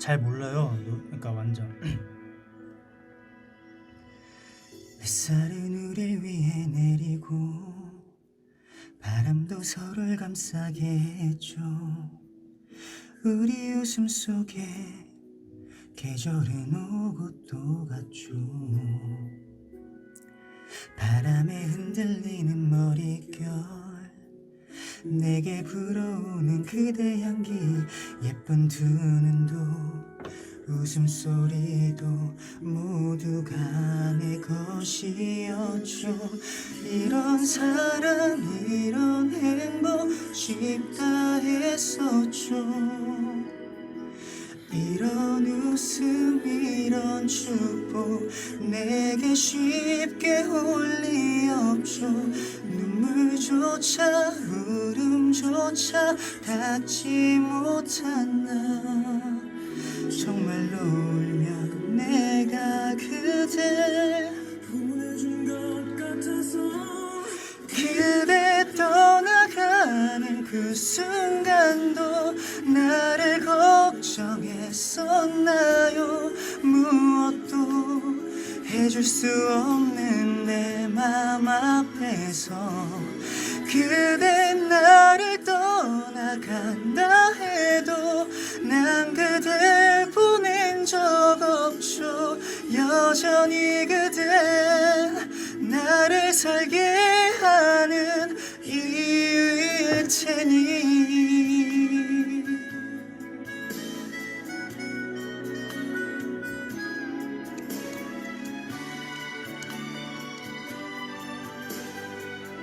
잘 몰라요. 노- 그러니까 완전. 햇살은 우릴 위해 내리고 바람도 서로를 감싸게 해줘 우리 웃음 속에 계절은 오고 또 갔죠 바람에 흔들리는 머릿결 내게 불어오는 그대 향기 예쁜 두 눈도 웃음소리도 모두가 내 것이었죠. 이런 사랑 이런 행복 쉽다 했었죠 이런 웃음 이런 축복 내게 쉽게 올 리 없죠. 눈물조차 울음조차 닿지 못한 나. 정말로 울면 내가 그댈 보내준 것 같아서 그대 떠나가는 그 순간도 걱정 했었나요? 무엇도 해줄 수 없는 내 맘 앞에서 그대 나를 떠나간다 해도 난 그댈 보낸 적 없죠 여전히 그대 나를 살게 하는 이유일 테니